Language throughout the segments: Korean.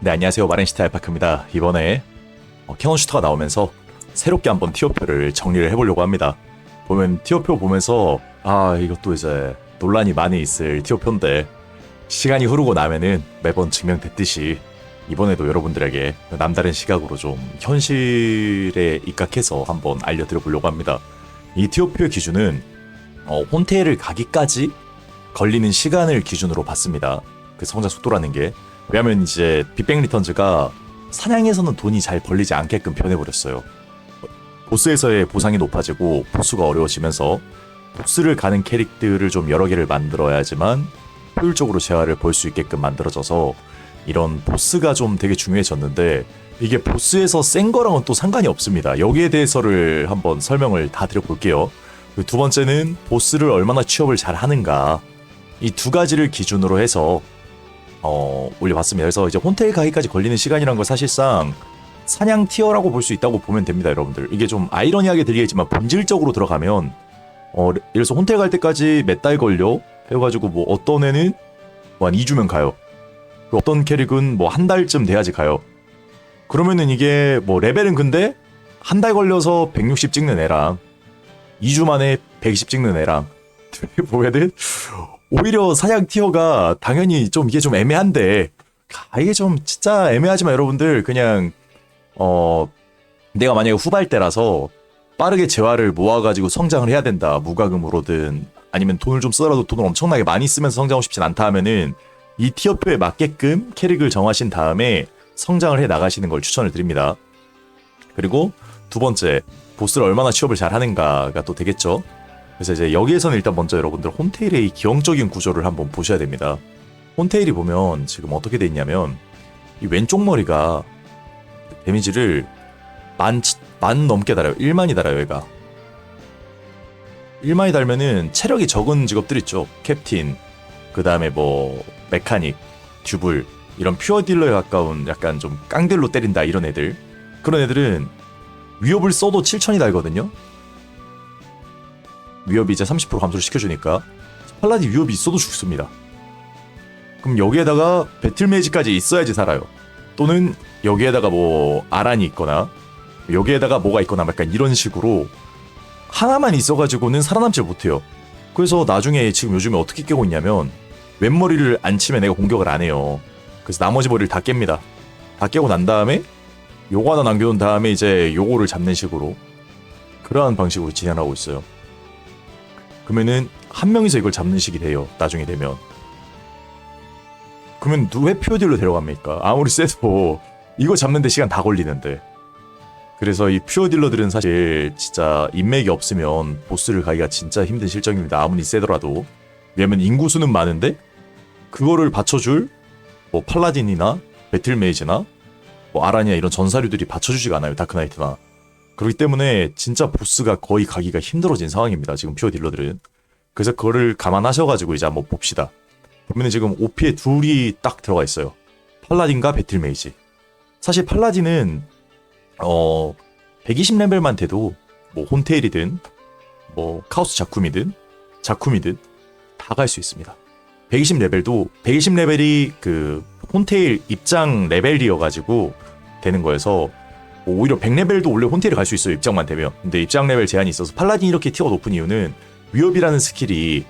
네 안녕하세요. 마렌시타 알파크입니다. 이번에 어, 캐논 슈터가 나오면서 새롭게 한번 티어표를 정리를 해보려고 합니다. 보면 티어표 보면서 아 이것도 이제 논란이 많이 있을 티어표인데 시간이 흐르고 나면은 매번 증명됐듯이 이번에도 여러분들에게 남다른 시각으로 좀 현실에 입각해서 한번 알려드려 보려고 합니다. 이 티어표의 기준은 어, 혼테를 가기까지 걸리는 시간을 기준으로 봤습니다. 그 성장 속도라는 게 왜냐면 이제 빅뱅 리턴즈가 사냥에서는 돈이 잘 벌리지 않게끔 변해버렸어요. 보스에서의 보상이 높아지고 보스가 어려워지면서 보스를 가는 캐릭들을 좀 여러 개를 만들어야지만 효율적으로 재화를 볼수 있게끔 만들어져서 이런 보스가 좀 되게 중요해졌는데 이게 보스에서 센 거랑은 또 상관이 없습니다. 여기에 대해서를 한번 설명을 다 드려볼게요. 그두 번째는 보스를 얼마나 취업을 잘 하는가 이 두 가지를 기준으로 해서 어, 올려봤습니다. 그래서 이제 혼텔 가기까지 걸리는 시간이란 걸 사실상 사냥 티어라고 볼 수 있다고 보면 됩니다, 여러분들. 이게 좀 아이러니하게 들리겠지만 본질적으로 들어가면 어, 예를 들어서 혼텔 갈 때까지 몇 달 걸려 해가지고 뭐 어떤 애는 뭐한 2주면 가요. 그리고 어떤 캐릭은 뭐 한 달쯤 돼야지 가요. 그러면은 이게 뭐 레벨은 근데 한 달 걸려서 160 찍는 애랑 2주 만에 120 찍는 애랑 보면은 오히려 사냥 티어가 당연히 좀 이게 좀 애매한데 아, 이게 좀 진짜 애매하지만 여러분들 그냥 어 내가 만약에 후발 때라서 빠르게 재화를 모아가지고 성장을 해야 된다 무과금으로든 아니면 돈을 좀 쓰더라도 돈을 엄청나게 많이 쓰면서 성장하고 싶진 않다 하면은 이 티어표에 맞게끔 캐릭을 정하신 다음에 성장을 해 나가시는 걸 추천을 드립니다. 그리고 두 번째 보스를 얼마나 취업을 잘 하는가가 또 되겠죠. 그래서 이제 여기에서는 일단 먼저 여러분들 혼테일의 이 기형적인 구조를 한번 보셔야 됩니다. 혼테일이 보면 지금 어떻게 돼 있냐면 이 왼쪽 머리가 데미지를 만, 만 넘게 달아요. 1만이 달아요, 얘가. 1만이 달면은 체력이 적은 직업들 있죠. 캡틴, 그 다음에 뭐, 메카닉, 듀블, 이런 퓨어 딜러에 가까운 약간 좀 깡딜로 때린다, 이런 애들. 그런 애들은 위협을 써도 7천이 달거든요. 위협이 이제 30% 감소를 시켜주니까 팔라딘 위협이 있어도 죽습니다. 그럼 여기에다가 배틀 매지까지 있어야지 살아요. 또는 여기에다가 뭐 아란이 있거나 여기에다가 뭐가 있거나 약간 이런 식으로 하나만 있어가지고는 살아남질 못해요. 그래서 나중에 지금 요즘에 어떻게 깨고 있냐면 왼머리를 안 치면 내가 공격을 안 해요. 그래서 나머지 머리를 다 깹니다. 다 깨고 난 다음에 요거 하나 남겨놓은 다음에 이제 요거를 잡는 식으로 그러한 방식으로 진행하고 있어요. 그러면은 한 명이서 이걸 잡는 식이 돼요. 나중에 되면. 그러면 누왜 퓨어딜로 데려갑니까? 아무리 세도 이거 잡는데 시간 다 걸리는데. 그래서 이 퓨어 딜러들은 사실 진짜 인맥이 없으면 보스를 가기가 진짜 힘든 실정입니다. 아무리 세더라도. 왜냐면 인구수는 많은데 그거를 받쳐줄 뭐 팔라딘이나 배틀메이즈나 뭐 아라니아 이런 전사류들이 받쳐주지가 않아요. 다크나이트나. 그렇기 때문에 진짜 보스가 거의 가기가 힘들어진 상황입니다. 지금 퓨어 딜러들은. 그래서 그거를 감안하셔가지고 이제 한번 봅시다. 보면 지금 OP에 둘이 딱 들어가 있어요. 팔라딘과 배틀메이지. 사실 팔라딘은 어 120레벨만 돼도 뭐 혼테일이든 뭐 카오스 자쿠미든 자쿠미든 다 갈 수 있습니다. 120레벨도 120레벨이 그 혼테일 입장 레벨이어가지고 되는 거여서 뭐 오히려 100레벨도 원래 혼테일에 갈수 있어요 입장만 되면. 근데 입장 레벨 제한이 있어서 팔라딘 이렇게 티어가 높은 이유는 위협이라는 스킬이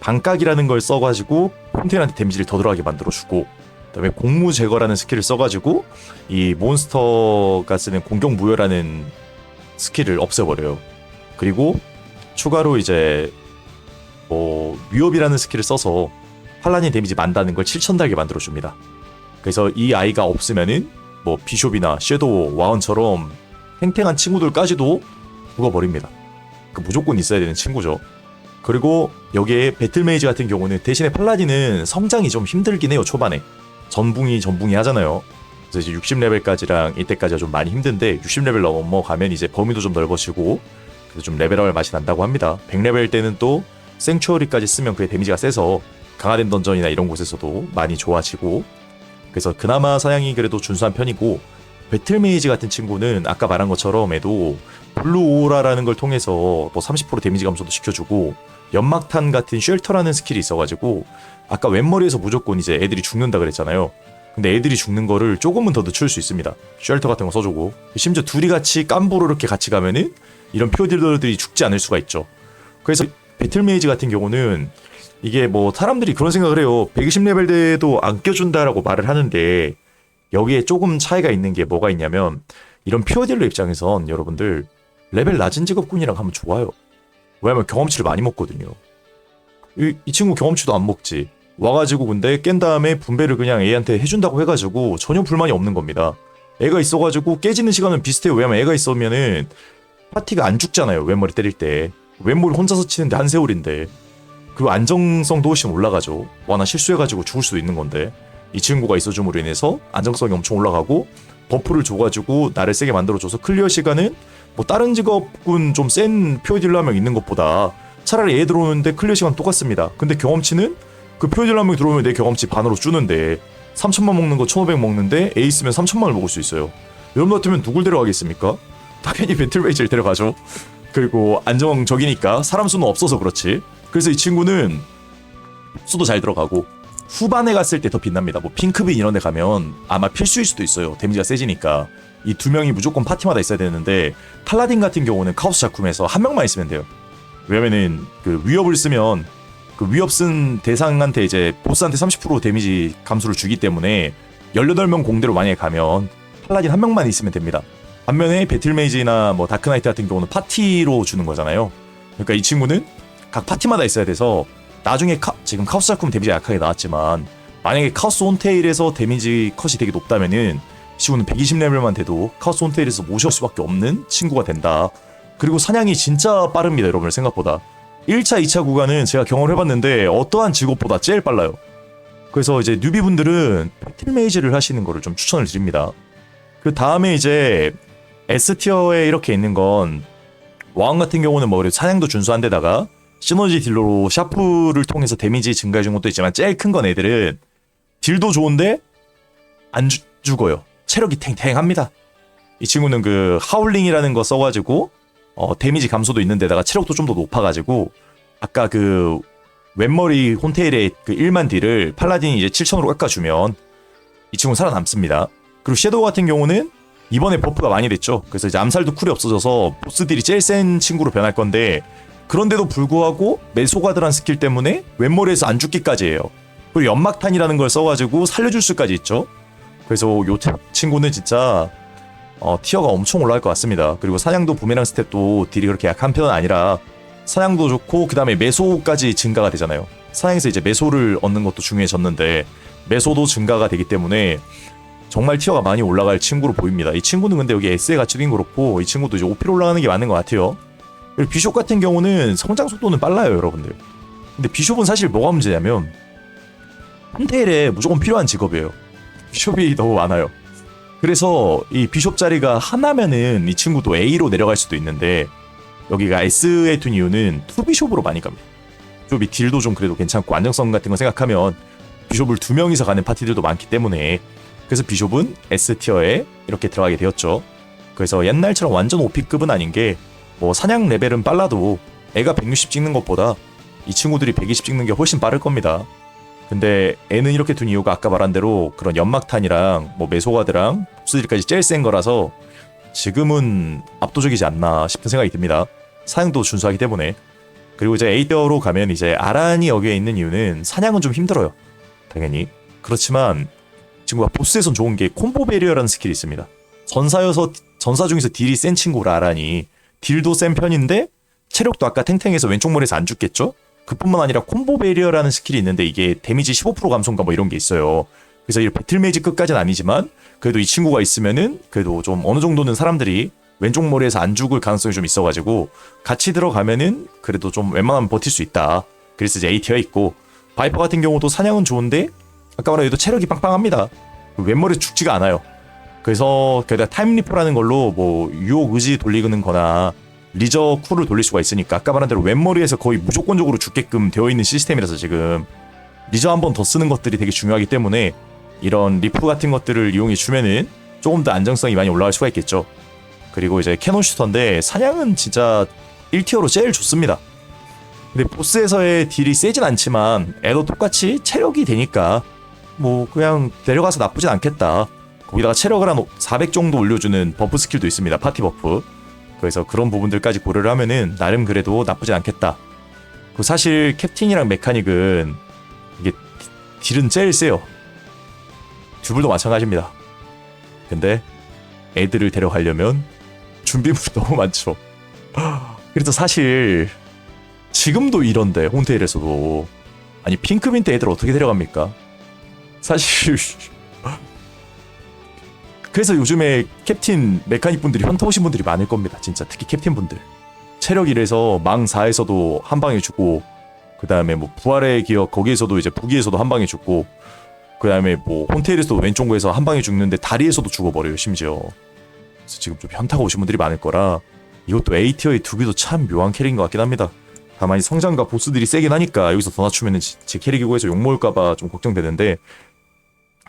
반각이라는 걸 써가지고 혼테일한테 데미지를 더 들어가게 만들어주고 그다음에 공무 제거라는 스킬을 써가지고 이 몬스터가 쓰는 공격 무효라는 스킬을 없애버려요. 그리고 추가로 이제 뭐 위협이라는 스킬을 써서 팔라딘 데미지 만다는 걸 7천 달게 만들어줍니다. 그래서 이 아이가 없으면은 뭐 비숍이나 섀도우, 와운처럼 탱탱한 친구들까지도 죽어버립니다. 그 무조건 있어야 되는 친구죠. 그리고 여기에 배틀메이즈 같은 경우는 대신에 팔라딘은 성장이 좀 힘들긴 해요 초반에 전붕이 전붕이 하잖아요. 그래서 이제 60레벨까지랑 이때까지가 좀 많이 힘든데 60레벨 넘어가면 이제 범위도 좀 넓어지고 그래서 좀 레벨업을 맛이 난다고 합니다. 100레벨 때는 또 생추어리까지 쓰면 그의 데미지가 세서 강화된 던전이나 이런 곳에서도 많이 좋아지고 그래서 그나마 사양이 그래도 준수한 편이고 배틀메이지 같은 친구는 아까 말한 것처럼 애도 블루 오라라는 걸 통해서 뭐 30% 데미지 감소도 시켜주고 연막탄 같은 쉘터라는 스킬이 있어가지고 아까 왼머리에서 무조건 이제 애들이 죽는다 그랬잖아요. 근데 애들이 죽는 거를 조금은 더 늦출 수 있습니다. 쉘터 같은 거 써주고 심지어 둘이 같이 깜부로 이렇게 같이 가면은 이런 피오딜러들이 죽지 않을 수가 있죠. 그래서 배틀메이즈 같은 경우는 이게 뭐 사람들이 그런 생각을 해요. 120레벨 대도 안 껴준다라고 말을 하는데 여기에 조금 차이가 있는 게 뭐가 있냐면 이런 피오딜러 입장에선 여러분들 레벨 낮은 직업군이랑 하면 좋아요. 왜냐면 경험치를 많이 먹거든요. 이, 이 친구 경험치도 안 먹지. 와가지고 근데 깬 다음에 분배를 그냥 A한테 해준다고 해가지고 전혀 불만이 없는 겁니다. 애가 있어가지고 깨지는 시간은 비슷해요. 왜냐면 애가 있으면은 파티가 안 죽잖아요. 왼머리 때릴 때. 왼머리 혼자서 치는데 한 세월인데. 그리고 안정성도 훨씬 올라가죠. 와 나 실수해가지고 죽을 수도 있는 건데. 이 친구가 있어줌으로 인해서 안정성이 엄청 올라가고 버프를 줘가지고 나를 세게 만들어줘서 클리어 시간은 뭐 다른 직업군 좀 센 표딜러 한 명 있는 것보다 차라리 얘 들어오는데 클리어 시간 똑같습니다. 근데 경험치는 그 표딜러 한 명 들어오면 내 경험치 반으로 주는데 3천만 먹는 거 1,500 먹는데 A 있으면 3천만을 먹을 수 있어요. 여러분 같으면 누굴 데려가겠습니까? 당연히 배틀베이지를 데려가죠. 그리고 안정적이니까 사람 수는 없어서 그렇지. 그래서 이 친구는 수도 잘 들어가고 후반에 갔을 때 더 빛납니다. 뭐 핑크빈 이런 데 가면 아마 필수일 수도 있어요. 데미지가 세지니까. 이 두 명이 무조건 파티마다 있어야 되는데 팔라딘 같은 경우는 카오스 작품에서 한 명만 있으면 돼요. 왜냐면은 그 위협을 쓰면 그 위협 쓴 대상한테 이제 보스한테 30% 데미지 감소를 주기 때문에 18명 공대로 만약에 가면 팔라딘 한 명만 있으면 됩니다. 반면에 배틀메이지나 뭐 다크나이트 같은 경우는 파티로 주는 거잖아요. 그러니까 이 친구는 각 파티마다 있어야 돼서 나중에 카, 지금 카오스 작품 데미지가 약하게 나왔지만 만약에 카오스 온테일에서 데미지 컷이 되게 높다면은 이 친구는 120레벨만 돼도 카오스 온테일에서 모셔올 수밖에 없는 친구가 된다. 그리고 사냥이 진짜 빠릅니다, 여러분 생각보다. 1차, 2차 구간은 제가 경험을 해봤는데 어떠한 직업보다 제일 빨라요. 그래서 이제 뉴비분들은 배틀메이즈를 하시는 거를 좀 추천을 드립니다. 그 다음에 이제 S티어에 이렇게 있는 건 왕 같은 경우는 뭐 그래도 사냥도 준수한 데다가 시너지 딜러로 샤프를 통해서 데미지 증가해 준 것도 있지만 제일 큰 건 애들은 딜도 좋은데 안 주- 죽어요. 체력이 탱탱합니다. 이 친구는 그 하울링이라는 거 써가지고 어, 데미지 감소도 있는데다가 체력도 좀 더 높아가지고 아까 그 왼머리 혼테일의 그 1만 딜을 팔라딘이 이제 7천으로 깎아주면 이 친구는 살아남습니다. 그리고 섀도우 같은 경우는 이번에 버프가 많이 됐죠. 그래서 이제 암살도 쿨이 없어져서 보스 딜이 제일 센 친구로 변할 건데 그런데도 불구하고 메소가드란 스킬 때문에 왼머리에서 안 죽기까지 해요. 그리고 연막탄이라는 걸 써가지고 살려줄 수까지 있죠. 그래서 요 친구는 진짜 어, 티어가 엄청 올라갈 것 같습니다. 그리고 사냥도 부메랑 스텝도 딜이 그렇게 약한 편은 아니라 사냥도 좋고 그 다음에 메소까지 증가가 되잖아요. 사냥에서 이제 메소를 얻는 것도 중요해졌는데 메소도 증가가 되기 때문에 정말 티어가 많이 올라갈 친구로 보입니다. 이 친구는 근데 여기 S에 갖춰진 그렇고 이 친구도 이제 OP로 올라가는 게 맞는 것 같아요. 그리고 비숍 같은 경우는 성장 속도는 빨라요, 여러분들. 근데 비숍은 사실 뭐가 문제냐면 한테일에 무조건 필요한 직업이에요. 비숍이 너무 많아요. 그래서 이 비숍 자리가 하나면은 이 친구도 A로 내려갈 수도 있는데 여기가 S에 둔 이유는 투비숍으로 많이 갑니다. 비숍이 딜도 좀 그래도 괜찮고 안정성 같은 거 생각하면 비숍을 두 명이서 가는 파티들도 많기 때문에 그래서 비숍은 S 티어에 이렇게 들어가게 되었죠. 그래서 옛날처럼 완전 OP급은 아닌 게 뭐 사냥 레벨은 빨라도 애가 160 찍는 것보다 이 친구들이 120 찍는 게 훨씬 빠를 겁니다. 근데 애는 이렇게 둔 이유가 아까 말한 대로 그런 연막탄이랑 뭐 메소가드랑 보스들까지 제일 센 거라서 지금은 압도적이지 않나 싶은 생각이 듭니다. 사냥도 준수하기 때문에 그리고 이제 A대어로 가면 이제 아란이 여기에 있는 이유는 사냥은 좀 힘들어요. 당연히 그렇지만 친구가 보스에선 좋은 게 콤보 베리어라는 스킬이 있습니다. 전사여서 전사 중에서 딜이 센 친구라 아란이 딜도 센 편인데 체력도 아까 탱탱해서 왼쪽 머리에서 안 죽겠죠? 그뿐만 아니라 콤보 베리어라는 스킬이 있는데 이게 데미지 15% 감소인가 뭐 이런 게 있어요. 그래서 이 배틀 메이지 끝까지는 아니지만 그래도 이 친구가 있으면은 그래도 좀 어느 정도는 사람들이 왼쪽 머리에서 안 죽을 가능성이 좀 있어가지고 같이 들어가면은 그래도 좀 웬만하면 버틸 수 있다. 그래서 이제 A티어 있고 바이퍼 같은 경우도 사냥은 좋은데 아까 말한 얘도 체력이 빵빵합니다. 왼머리 죽지가 않아요. 그래서 게다가 타임리퍼라는 걸로 뭐 유혹 의지 돌리는 거나 리저 쿨을 돌릴 수가 있으니까 아까 말한 대로 왼머리에서 거의 무조건적으로 죽게끔 되어 있는 시스템이라서 지금 리저 한 번 더 쓰는 것들이 되게 중요하기 때문에 이런 리프 같은 것들을 이용해 주면은 조금 더 안정성이 많이 올라갈 수가 있겠죠. 그리고 이제 캐논 슈터인데 사냥은 진짜 1티어로 제일 좋습니다. 근데 보스에서의 딜이 세진 않지만 애도 똑같이 체력이 되니까 뭐 그냥 내려가서 나쁘진 않겠다. 거기다가 체력을 한 400 정도 올려주는 버프 스킬도 있습니다. 파티 버프. 그래서 그런 부분들까지 고려를 하면은 나름 그래도 나쁘진 않겠다. 그 사실 캡틴이랑 메카닉은 이게 딜은 제일 세요. 듀블도 마찬가지입니다. 근데 애들을 데려가려면 준비물이 너무 많죠. 그래서 사실 지금도 이런데 혼테일에서도 아니 핑크민트 애들 어떻게 데려갑니까? 사실 그래서 요즘에 캡틴 메카닉 분들이 현타 오신 분들이 많을 겁니다. 진짜 특히 캡틴 분들 체력 1에서 망 4에서도 한 방에 죽고 그 다음에 뭐 부활의 기억 거기에서도 이제 부기에서도 한 방에 죽고 그 다음에 뭐 혼테일에서도 왼쪽에서 한 방에 죽는데 다리에서도 죽어버려요 심지어 그래서 지금 좀 현타가 오신 분들이 많을 거라 이것도 A티어의 두기도 참 묘한 캐릭인 것 같긴 합니다. 다만 이 성장과 보스들이 세긴 하니까 여기서 더 낮추면은 지- 제 캐릭이고 해서 욕먹을까봐 좀 걱정되는데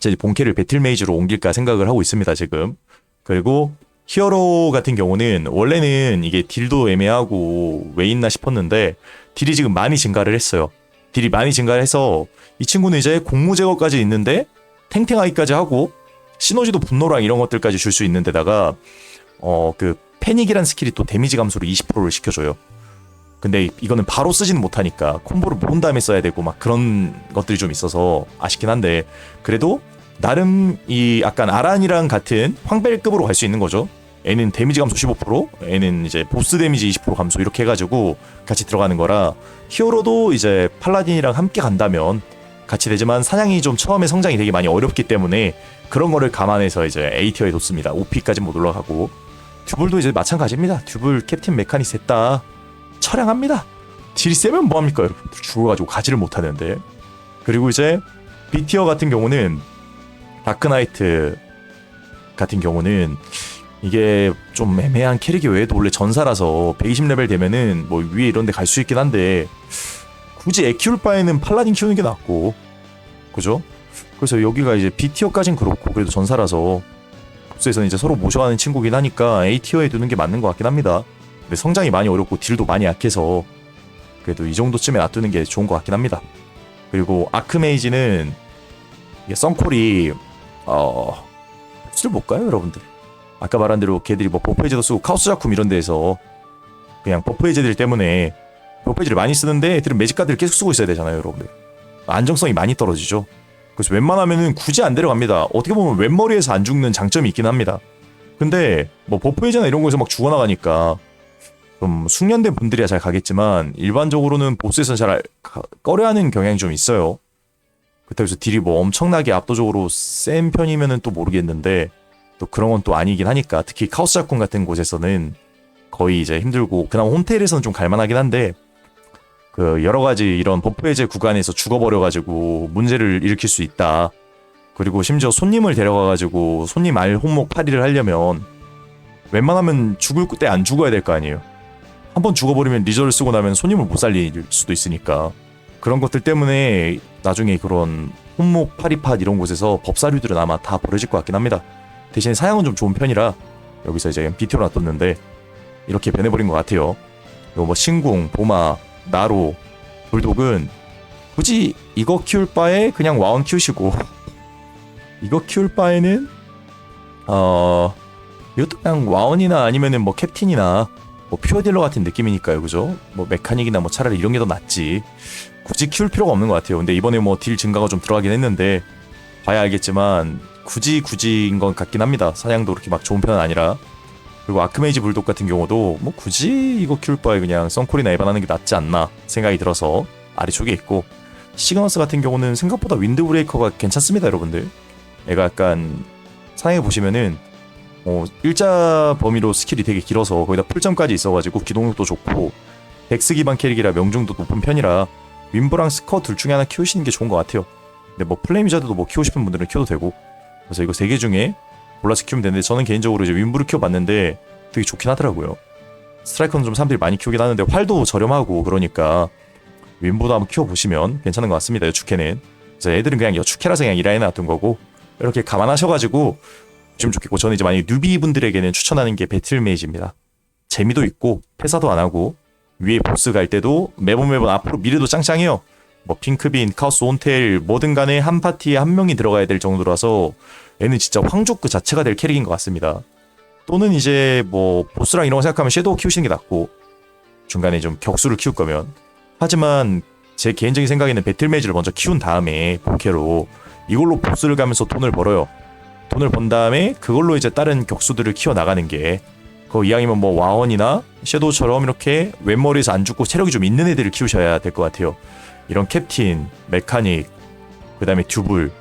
제 본캐를 배틀메이즈로 옮길까 생각을 하고 있습니다 지금. 그리고 히어로 같은 경우는 원래는 이게 딜도 애매하고 왜 있나 싶었는데 딜이 지금 많이 증가를 했어요. 딜이 많이 증가를 해서 이 친구는 이제 공무 제거까지 있는데 탱탱하기까지 하고 시너지도 분노랑 이런 것들까지 줄 수 있는 데다가 어 그 패닉이란 스킬이 또 데미지 감소를 20%를 시켜줘요. 근데 이거는 바로 쓰지는 못하니까 콤보를 모은 다음에 써야 되고 막 그런 것들이 좀 있어서 아쉽긴 한데 그래도 나름 이 약간 아란이랑 같은 황벨급으로 갈 수 있는 거죠. 애는 데미지 감소 15%, 애는 이제 보스 데미지 20% 감소 이렇게 해가지고 같이 들어가는 거라 히어로도 이제 팔라딘이랑 함께 간다면 같이 되지만 사냥이 좀 처음에 성장이 되게 많이 어렵기 때문에 그런 거를 감안해서 이제 A티어에 뒀습니다. OP까지 못 올라가고 듀블도 이제 마찬가지입니다. 듀블 캡틴 메카닉 셋다 처량합니다. 딜이 세면 뭐합니까 여러분 죽어가지고 가지를 못하는데 그리고 이제 B티어 같은 경우는 다크나이트 같은 경우는 이게 좀 애매한 캐릭이 외에도 원래 전사라서 120레벨 되면은 뭐 위에 이런 데 갈 수 있긴 한데 굳이 애 키울 바에는 팔라딘 키우는 게 낫고 그죠? 그래서 여기가 이제 B티어까진 그렇고 그래도 전사라서 복수에서는 이제 서로 모셔가는 친구긴 하니까 A티어에 두는 게 맞는 것 같긴 합니다. 근데 성장이 많이 어렵고 딜도 많이 약해서 그래도 이 정도쯤에 놔두는 게 좋은 것 같긴 합니다. 그리고 아크메이지는 이게 썬콜이 어 수를 못 가요 여러분들. 아까 말한 대로 걔들이 뭐 버프 해제도 쓰고 카오스 작품 이런 데에서 그냥 버프 해제들 때문에 버프 해제를 많이 쓰는데 애들은 매직카드를 계속 쓰고 있어야 되잖아요 여러분들. 안정성이 많이 떨어지죠. 그래서 웬만하면은 굳이 안 데려갑니다. 어떻게 보면 왼머리에서 안 죽는 장점이 있긴 합니다. 근데 뭐 버프 해제나 이런 거에서 막 죽어나가니까 좀 숙련된 분들이야 잘 가겠지만 일반적으로는 보스에서는 잘 알- 가- 꺼려하는 경향이 좀 있어요. 그렇다고 딜이 뭐 엄청나게 압도적으로 센 편이면은 또 모르겠는데 또 그런 건 또 아니긴 하니까 특히 카오스 작품 같은 곳에서는 거의 이제 힘들고 그나마 홈테일에서는 좀 갈만하긴 한데 그 여러 가지 이런 버프 해제 구간에서 죽어버려가지고 문제를 일으킬 수 있다. 그리고 심지어 손님을 데려가가지고 손님 알 혼목 파리를 하려면 웬만하면 죽을 때 안 죽어야 될 거 아니에요. 한번 죽어버리면 리저를 쓰고 나면 손님을 못 살릴 수도 있으니까 그런 것들 때문에 나중에 그런 혼목 파리팟 이런 곳에서 법사류들은 아마 다 버려질 것 같긴 합니다. 대신에 사양은 좀 좋은 편이라 여기서 이제 BT로 놔뒀는데 이렇게 변해버린 것 같아요. 그리고 뭐 신궁, 보마, 나로, 불독은 굳이 이거 키울 바에 그냥 와운 키우시고 이거 키울 바에는 어 이것도 그냥 와운이나 아니면은 뭐 캡틴이나 뭐 퓨어 딜러 같은 느낌이니까요, 그죠? 뭐 메카닉이나 뭐 차라리 이런 게 더 낫지. 굳이 키울 필요가 없는 것 같아요. 근데 이번에 뭐 딜 증가가 좀 들어가긴 했는데 봐야 알겠지만 굳이 굳이인 것 같긴 합니다. 사냥도 그렇게 막 좋은 편은 아니라. 그리고 아크메이지 불독 같은 경우도 뭐 굳이 이거 키울 바에 그냥 썬콜이나 에반하는 게 낫지 않나 생각이 들어서 아래쪽에 있고 시그너스 같은 경우는 생각보다 윈드 브레이커가 괜찮습니다, 여러분들. 얘가 약간 사냥해 보시면은 어, 일자 범위로 스킬이 되게 길어서 거기다 풀점까지 있어가지고 기동력도 좋고 덱스 기반 캐릭이라 명중도 높은 편이라 윈브랑 스커 둘 중에 하나 키우시는 게 좋은 것 같아요. 근데 뭐 플레임 위자드도 뭐 키우고 싶은 분들은 키워도 되고 그래서 이거 세 개 중에 골라서 키우면 되는데 저는 개인적으로 이제 윈브를 키워봤는데 되게 좋긴 하더라고요. 스트라이커는 좀 사람들이 많이 키우긴 하는데 활도 저렴하고 그러니까 윈브도 한번 키워보시면 괜찮은 것 같습니다. 여축해는 그래서 애들은 그냥 여축해라서 그냥 이라인에 놔둔 거고 이렇게 감안하셔가지고 좀 좋겠고 저는 이제 만약 뉴비 분들에게는 추천하는 게 배틀 메이지입니다. 재미도 있고 패사도 안 하고 위에 보스 갈 때도 매번 매번 앞으로 미래도 짱짱해요. 뭐 핑크빈, 카오스 온텔 뭐든 간에 한 파티에 한 명이 들어가야 될 정도라서 얘는 진짜 황족 그 자체가 될 캐릭인 것 같습니다. 또는 이제 뭐 보스랑 이런 거 생각하면 섀도우 키우시는 게 낫고 중간에 좀 격수를 키울 거면 하지만 제 개인적인 생각에는 배틀매지를 먼저 키운 다음에 본캐로 이걸로 보스를 가면서 돈을 벌어요. 돈을 번 다음에 그걸로 이제 다른 격수들을 키워 나가는 게그 이왕이면 뭐 와원이나 섀도우처럼 이렇게 왼머리에서 안 죽고 체력이 좀 있는 애들을 키우셔야 될 것 같아요. 이런 캡틴, 메카닉, 그 다음에 듀블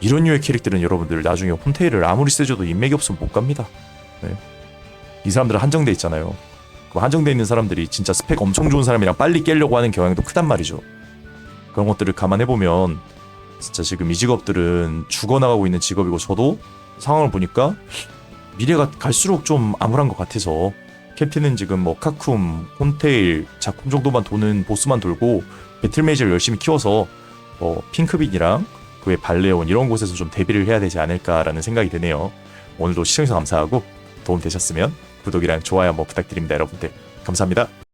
이런 류의 캐릭터는 여러분들 나중에 홈테일을 아무리 세줘도 인맥이 없으면 못 갑니다. 네. 이 사람들은 한정돼 있잖아요. 그 한정돼 있는 사람들이 진짜 스펙 엄청 좋은 사람이랑 빨리 깨려고 하는 경향도 크단 말이죠. 그런 것들을 감안해 보면 진짜 지금 이 직업들은 죽어나가고 있는 직업이고 저도 상황을 보니까 미래가 갈수록 좀 암울한 것 같아서 캡틴은 지금 뭐 카쿰, 홈테일, 작품 정도만 도는 보스만 돌고 배틀메이지를 열심히 키워서 뭐 핑크빛이랑 그외 발레온 이런 곳에서 좀 데뷔를 해야 되지 않을까라는 생각이 드네요. 오늘도 시청해주셔서 감사하고 도움 되셨으면 구독이랑 좋아요 한번 부탁드립니다 여러분들 감사합니다.